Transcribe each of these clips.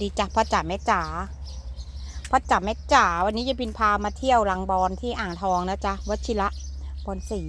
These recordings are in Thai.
ดีจ้ะพ่อจ๋าแม่จ๋าพ่อจ๋าแม่จ๋าวันนี้จะบินพามาเที่ยวรังบอลที่อ่างทองนะจ๊ะวชิระบอลสี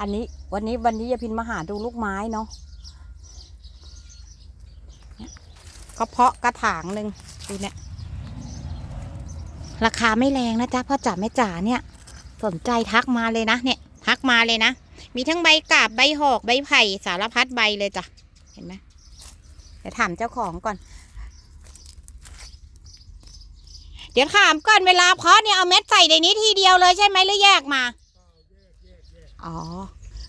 อันนี้วันนี้วันนี้จะพินมาหาดูลูกไม้เนาะก็เพาะกระถางหนึ่งดูเนี่ยราคาไม่แรงนะจ๊ะพ่อจ๋าแม่จ๋าเนี่ย สนใจทักมาเลยนะเนี่ย ทักมาเลยนะ มีทั้งใบกาบใบหอกใบไผ่สารพัดใบเลยจ้ะเห็นไหมเดี๋ยวถามเจ้าของก่อน เดี๋ยวถามก่อนเวลาเพาะเนี่ยเอาเม็ดใส่ในนี้ทีเดียวเลยใช่ไหมหรือแยกมา อ๋อ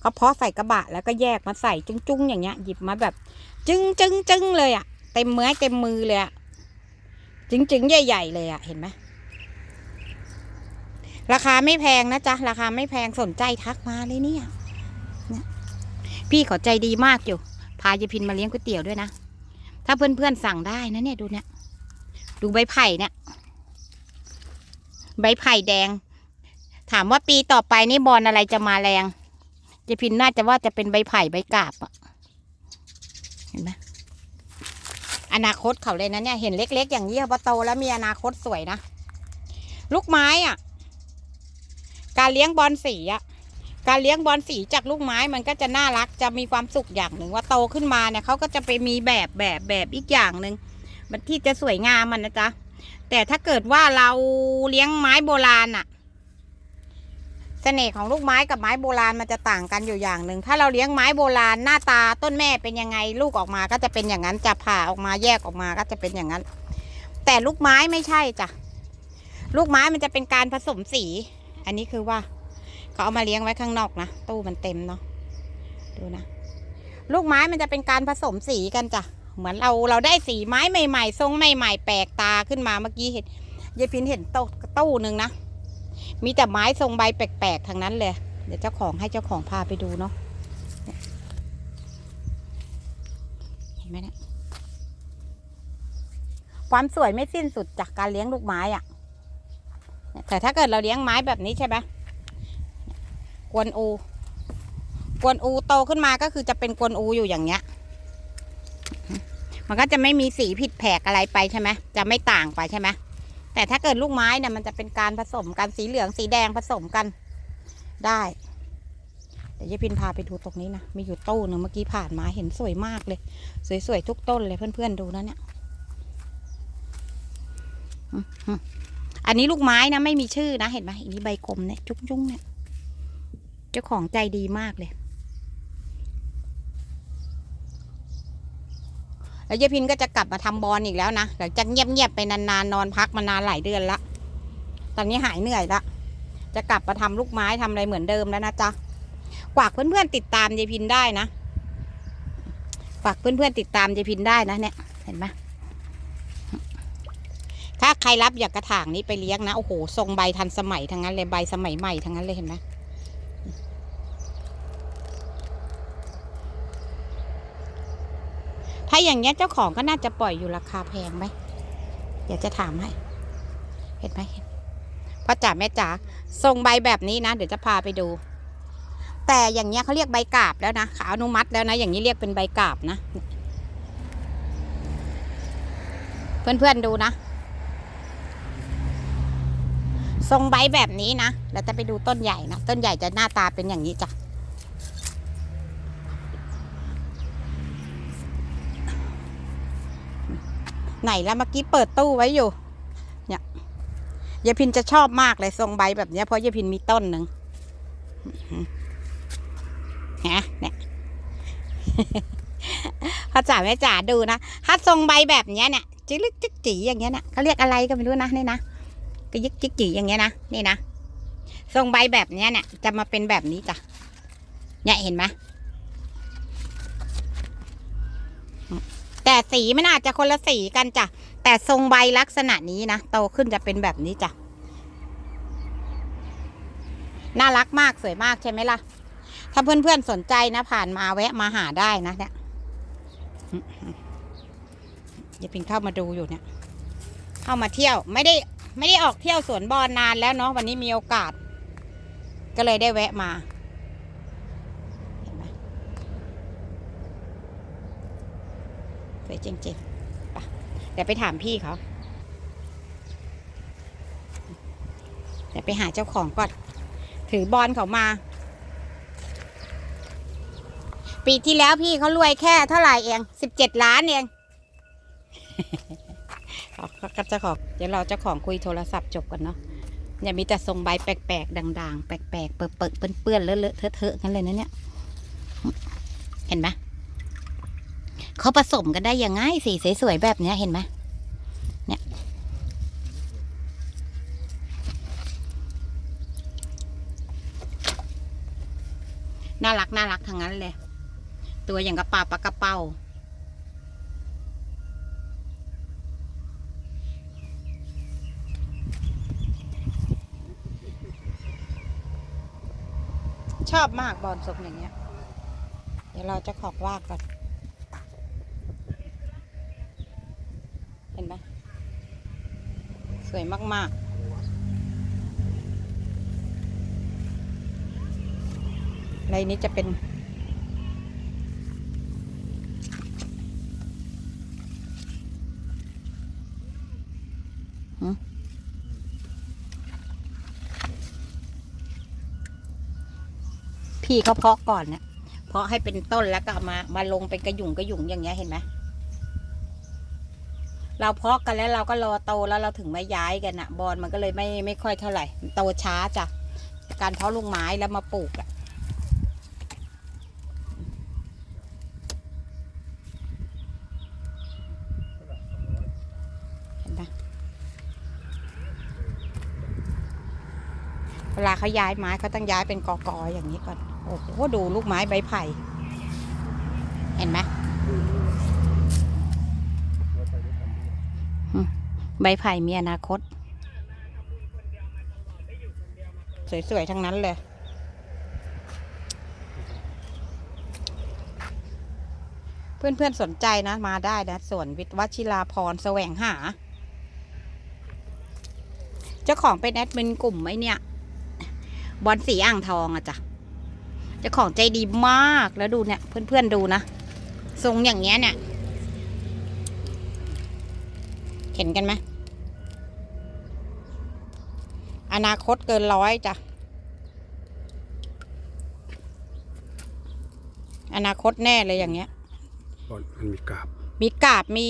เขาเพาะใส่กระบะแล้วก็แยกมาใส่จุ้งๆอย่างเงี้ย หยิบมาแบบ จึ้งจึ้งจึ้งเลยอะเต็มมือเต็มมือเลยอะจึ้งจึ้งใหญ่ๆเลยอะเห็นไหมราคาไม่แพงนะจ๊ะราคาไม่แพงสนใจทักมาเลยเนี่ยพี่ขอใจดีมากอยู่ พายายพินมาเลี้ยงก๋วยเตี๋ยวด้วยนะ ถ้าเพื่อนๆสั่งได้นะเนี่ยดูเนี่ย ดูใบไผ่เนี่ย ใบไผ่แดง ถามว่าปีต่อไปนี่บอลอะไรจะมาแรงยายพินน่าจะว่าจะเป็นใบไผ่ใบกาบอะเห็นไหมอนาคตเขาเลยนะเนี่ยเห็นเล็ก ๆ อย่างนี้พอโตแล้วมีอนาคตสวยนะลูกไม้อะการเลี้ยงบอลสีอะ การเลี้ยงบอลสีจากลูกไม้มันก็จะน่ารักจะมีความสุขอย่างหนึ่งว่าโตขึ้นมาเนี่ยเขาก็จะไปมีแบบแบบแบบอีกอย่างหนึ่งมันที่จะสวยงามมันนะจ๊ะ แต่ถ้าเกิดว่าเราเลี้ยงไม้โบราณอะเสน่ห์ของลูกไม้กับไม้โบราณมันจะต่างกันอยู่อย่างหนึ่ง ถ้าเราเลี้ยงไม้โบราณหน้าตาต้นแม่เป็นยังไง ลูกออกมาก็จะเป็นอย่างนั้นจะผ่าออกมาแยกออกมาก็จะเป็นอย่างนั้น แต่ลูกไม้ไม่ใช่จ้ะลูกไม้มันจะเป็นการผสมสี อันนี้คือว่าเขาเอามาเลี้ยงไว้ข้างนอกนะตู้มันเต็มเนาะดูนะลูกไม้มันจะเป็นการผสมสีกันจ้ะ เหมือนเราเราได้สีไม้ใหม่ ๆ ทรงใหม่ ๆ แปลกตาขึ้นมาเมื่อกี้เห็นยายพินเห็นโต๊ะตู้หนึ่งนะมีแต่ไม้ทรงใบแปลกๆทั้งนั้นเลย เดี๋ยวเจ้าของให้เจ้าของพาไปดูเนาะเห็นไหมเนี่ยความสวยไม่สิ้นสุดจากการเลี้ยงลูกไม้อะเนี่ยแต่ถ้าเกิดเราเลี้ยงไม้แบบนี้ใช่ไหมกวนอู กวนอูโตขึ้นมาก็คือจะเป็นกวนอูอยู่อย่างเงี้ย มันก็จะไม่มีสีผิดแผกอะไรไปใช่ไหมจะไม่ต่างไปใช่ไหมแต่ถ้าเกิดลูกไม้เนี่ยมันจะเป็นการผสมกันสีเหลืองสีแดงผสมกันได้ เดี๋ยวยายพินพาไปดูตรงนี้นะ มีอยู่ตู้หนึ่งเมื่อกี้ผ่านมาเห็นสวยมากเลย สวยๆทุกต้นเลยเพื่อนๆดูนะเนี่ยอันนี้ลูกไม้นะไม่มีชื่อนะเห็นไหมอันนี้ใบกลมเนี่ยจุ้งๆเนี่ย เจ้าของใจดีมากเลย แล้วยายพินก็จะกลับมาทำบอลอีกแล้วนะหลังจากเงียบๆไปนานๆนอนพักมานานหลายเดือนละตอนนี้หายเหนื่อยละจะกลับมาทำลูกไม้ทำอะไรเหมือนเดิมแล้วนะจ๊ะฝากเพื่อนๆติดตามยายพินได้นะฝากเพื่อนๆติดตามยายพินได้นะเนี่ยเห็นไหมถ้าใครรับอยากกระถางนี้ไปเลี้ยงนะโอ้โหทรงใบทันสมัยทั้งนั้นเลยใบสมัยใหม่ทั้งนั้นเลยเห็นไหม ถ้าอย่างเงี้ยเจ้าของก็น่าจะปล่อยอยู่ราคาแพงไหมเดี๋ยวจะถามให้ เห็นไหมเห็นพ่อจ๋าแม่จ๋าทรงใบแบบนี้นะ เดี๋ยวจะพาไปดู แต่อย่างเงี้ยเขาเรียกใบกาบแล้วนะขาอนุมัติแล้วนะ อย่างนี้เรียกเป็นใบกาบนะ เพื่อนๆดูนะทรงใบแบบนี้นะ เราจะไปดูต้นใหญ่นะ ต้นใหญ่จะหน้าตาเป็นอย่างนี้จ้ะ ไหนแล้วเมื่อกี้เปิดตู้ไว้อยู่ เนี่ยยายพินจะชอบมากเลยทรงใบแบบเนี้ยเพราะยายพินมีต้นหนึ่งฮะเนี่ยพ่อจ๋าแม่จ๋าดูนะถ้าทรงใบแบบเนี้ยเนี่ยจิกลึกจิกจีอย่างเงี้ยนะเขาเรียกอะไรก็ไม่รู้นะนี่นะก็ยึกจิกจีอย่างเงี้ยนะนี่นะทรงใบแบบเนี้ยเนี่ย จะมาเป็นแบบนี้จ้ะเนี่ยเห็นไหม แต่สีมันอาจจะคนละสีกันจ้ะ แต่ทรงใบลักษณะนี้นะโตขึ้นจะเป็นแบบนี้จ้ะ น่ารักมากสวยมากใช่ไหมล่ะ ถ้าเพื่อนๆสนใจนะ ผ่านมาแวะมาหาได้นะเนี่ยอย่าพิงเข้ามาดูอยู่เนี่ย เข้ามาเที่ยวไม่ได้ไม่ได้ออกเที่ยวสวนบอลนานแล้วเนาะวันนี้มีโอกาส ก็เลยได้แวะมาเห็นไหม สวย จริงๆไปเดี๋ยวไปถามพี่เขา เดี๋ยวไปหาเจ้าของก่อน ถือบอลเขามา ปีที่แล้วพี่เขารวยแค่เท่าไหร่เองสิบเจ็ดล้านเองเขาก็เจ้าของเดี๋ยวเราเจ้าของคุยโทรศัพท์จบกันเนาะอย่ามีแต่ทรงใบแปลกๆด่างๆ แปลกๆเปิดๆเปื้อนๆเลอะๆเทอะๆกันเลยนะเนี่ย เห็นไหม เขาผสมกันได้ยังไงสีสวยๆแบบเนี้ยเห็นไหมเนี่ย น่ารักน่ารักทั้งนั้นเลย ตัวอย่างกระปาปลากระเป้าชอบมากบอลทรงอย่างเงี้ย เดี๋ยวเราจะขอกวาก่อน เห็นไหมส วยมากๆอะไรนี้จะเป็น พี่เขาเพาะก่อนเนี่ยเพาะให้เป็นต้นแล้วก็มามาลงเป็นกระยุงกระยุงอย่างเงี้ยเห็นไหม เราเพาะกันแล้วเราก็รอโตแล้วเราถึงมาย้ายกันอะบอลมันก็เลยไม่ไม่ค่อยเท่าไหร่โตช้าจ้ะการเพาะลูกไม้แล้วมาปลูกอะเห็นปะเวลาเขาย้ายไม้เขาต้องย้ายเป็นกอกอๆอย่างนี้ก่อน โอ้โหดูลูกไม้ใบไผ่ เห็นไหม ใบไผ่มีอนาคต สวย ๆ ทั้งนั้นเลย เพื่อน ๆ สนใจนะ มาได้นะสวนวิทย์วชิราพร แสวงหา เจ้าของเป็นแอดมินกลุ่มไหมเนี่ย บอลสีอ่างทองอะจ้ะเจ้าของใจดีมากแล้วดูเนี่ย เพื่อน ๆ ดูนะ ทรงอย่างเงี้ยเนี่ย เห็นกันไหมอนาคตเกินร้อยจ้ะ อนาคตแน่เลยอย่างเงี้ยบอลมันมีกาบ มีกาบมี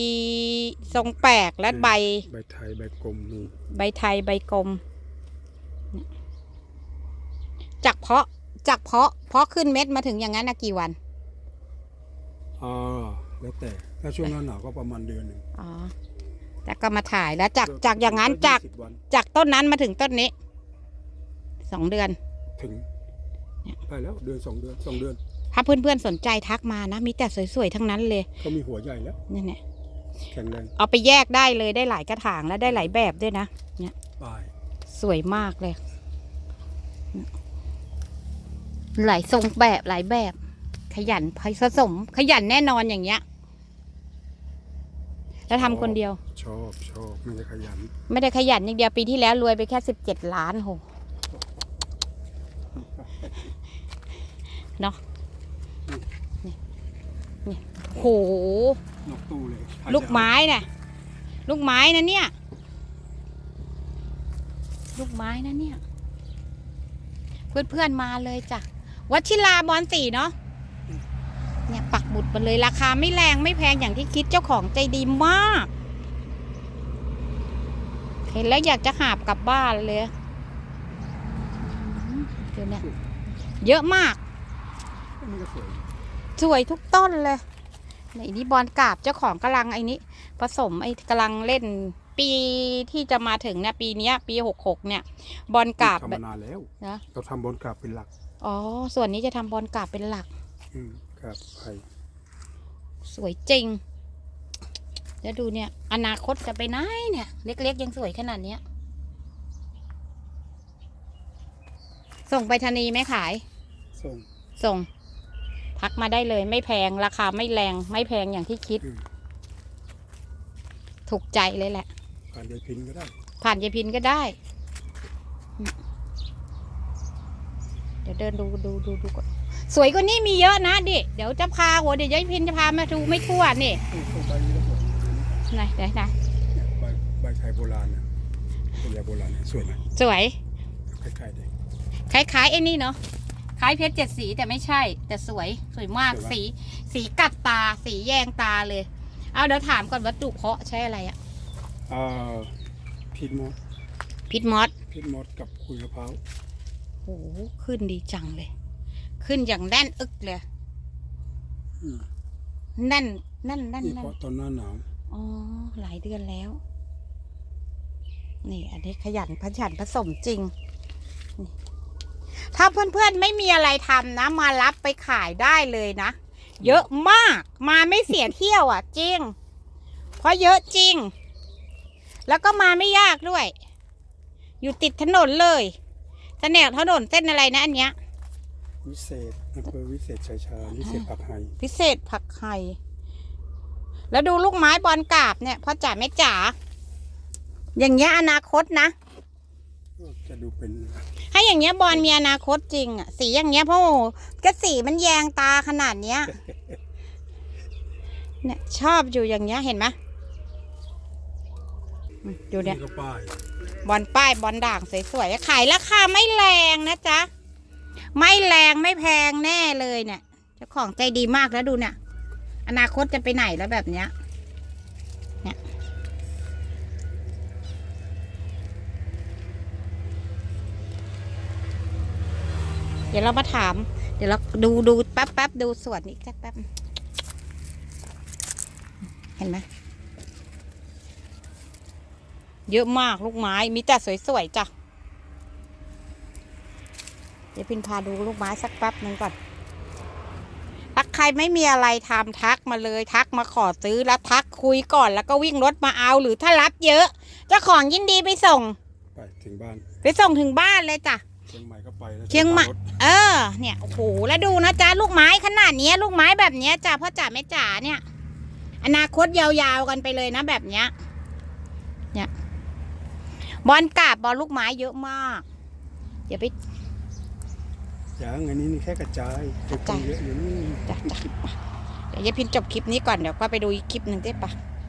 ทรงแปลกและใบ ใบไทยใบกลมมีใบไทยใบกลม จากเพาะจากเพาะ เพาะขึ้นเม็ดมาถึงอย่างนั้นนะกี่วันอ่าแล้วแต่ ถ้าช่วงหน้าหนาวก็ประมาณเดือนหนึ่งอ๋อ แล้วก็มาถ่ายแล้วจากจากอย่างนั้นจากยี่สิบวันจากต้นนั้นมาถึงต้นนี้สองเดือน ถึงไปแล้วเดือนสองเดือนสองเดือนถ้าเพื่อนๆสนใจทักมานะ มีแต่สวยๆทั้งนั้นเลยเขามีหัวใหญ่แล้วนี่เนี่ยแข็งแรงเอาไปแยกได้เลยได้หลายกระถางและได้หลายแบบด้วยนะปลายสวยมากเลย หลายทรงแบบหลายแบบ ขยันผสม ขยันแน่นอนอย่างเงี้ย แล้วทำคนเดียว ชอบชอบไม่ได้ขยันไม่ได้ขยันอย่างเดียวปีที่แล้วรวยไปแค่สิบเจ็ดล้านโหเนาะนี่นี่โหนกตู้เลยลูกไม้น่ะลูกไม้นะเนี่ย ลูกไม้นะเนี่ย เพื่อนๆมาเลยจ้ะวัชิราบอลสีเนาะ เนี่ยปักหมุดมาเลยราคาไม่แรงไม่แพงอย่างที่คิดเจ้าของใจดีมาก เห็นแล้วอยากจะหาบกลับบ้านเลยอืมดูเนี่ยเยอะมากมันก็สวยสวยทุกต้นเลยในนี่บอลกราบเจ้าของกำลังไอ้นี้ผสมไอ้กำลังเล่นปีที่จะมาถึงเนี่ยปีเนี้ยปีหกหกเนี่ย บอลกราบทำแบมาบนานแล้วนะเราทำบอลกราบเป็นหลัก อ๋อ ส่วนนี้จะทำบอลกราบเป็นหลัก อืมกราบไผ่สวยจริงเดี๋ยวดูเนี่ย อนาคตจะไปไหนเนี่ย เล็กๆ ยังสวยขนาดเนี้ย ส่งไปธนีย์ไหม่ขาย ส่ง ส่งทักมาได้เลยไม่แพงราคาไม่แรง ไม่แพงอย่างที่คิด อืมถูกใจเลยแหละการยายพินก็ได้ผ่านยายพินก็ได้ เดี๋ยวเดินดูดูดูดูก่อน สวยกว่านี้มีเยอะนะดิเดี๋ยวจะพาหัวเดี๋ยวยายพินจะพามาดูไม่ทั่วนี่ตู้ตู้ใบนี้ก็สวยไหนไหนไหนใบใบไทยโบราณเนี่ยเป็นยาโบราณเนี่ยสวยไหมสวยคล้ายๆเด็กคล้ายๆไอ้นี่เนาะคล้ายเพชรเจ็ดสีแต่ไม่ใช่ แต่สวยสวยมากสวยมากสีสีกัดตาสีแยงตาเลย เอาเดี๋ยวถามก่อนวัตถุเพาะใช้อะไรอะอ่าพีดมอสพิษมอสพีดมอสกับคุยมะพร้าวโอ้โหขึ้นดีจังเลย ขึ้นอย่างแน่นอึกเลยอืมแน่นแน่นแน่นนี่แน่นเพราะตอนหน้าหนาวอ๋อหลายเดือนแล้ว นี่ อันนี้ขยันขยันผสมจริงนี่ถ้าเพื่อนๆไม่มีอะไรทำนะ มารับไปขายได้เลยนะ เยอะมากมาไม่เสียเที่ยวอะ จริง เพราะเยอะจริง แล้วก็มาไม่ยากด้วย อยู่ติดถนนเลยเสนกถนนเส้นอะไรนะอันเนี้ย วิเศษอำเภอวิเศษชัยชาญวิเศษผักไฮพิเศษผักไห่แล้วดูลูกไม้บอลกราบเนี่ยพ่อจ๋าแม่จ๋าอย่างเงี้ยอนาคตนะ ก็จะดูเป็นถ้าอย่างเงี้ยบอลมีอนาคตจริงอะสีอย่างเงี้ยเพราะโอ้โหก็สีมันแยงตาขนาดเนี้ยเนี่ยชอบอยู่อย่างเงี้ยเห็นไหมอืมดูเนี่ยก็ป้าย บอลป้ายบอลด่างสวยๆขายราคาไม่แรงนะจ๊ะ ไม่แรงไม่แพงแน่เลยเนี่ยเจ้าของใจดีมากแล้วดูเนี่ย อนาคตจะไปไหนแล้วแบบเนี้ยเนี่ยเดี๋ยวเรามาถาม เดี๋ยวเราดูดูแป๊บแป๊บดูส่วนนี้แป๊บแป๊บเห็นไหมเยอะมากลูกไม้มีแต่สวยๆจ้ะ ดี๋ยวพินพาดูลูกไม้สักแป๊บหนึ่งก่อนถ้าใครไม่มีอะไรทำทักมาเลยทักมาขอซื้อแล้วทักคุยก่อนแล้วก็วิ่งรถมาเอาหรือถ้ารับเยอะเจ้าของยินดีไปส่ง ไปถึงบ้าน ไปส่งถึงบ้านเลยจ้ะเชียงใหม่ก็ไปแล้วเชียงใหม่รถเออ เนี่ยโอ้โหแล้วดูนะจ๊ะลูกไม้ขนาดเนี้ยลูกไม้แบบเนี้ยจ้ะพ่อจ๋าแม่จ๋าเนี่ย อนาคตยาวๆกันไปเลยนะแบบเนี้ย เนี่ย บอลกราบบอลลูกไม้เยอะมาก เดี๋ยวไป อย่างอันนี้นี่แค่กระจายกระจายเยอะอยู่นี่จ้ะจ้ะเดี๋ยวยายพินจบคลิปนี้ก่อนเดี๋ยวก็ไปดูอีกคลิปหนึ่งได้ปะ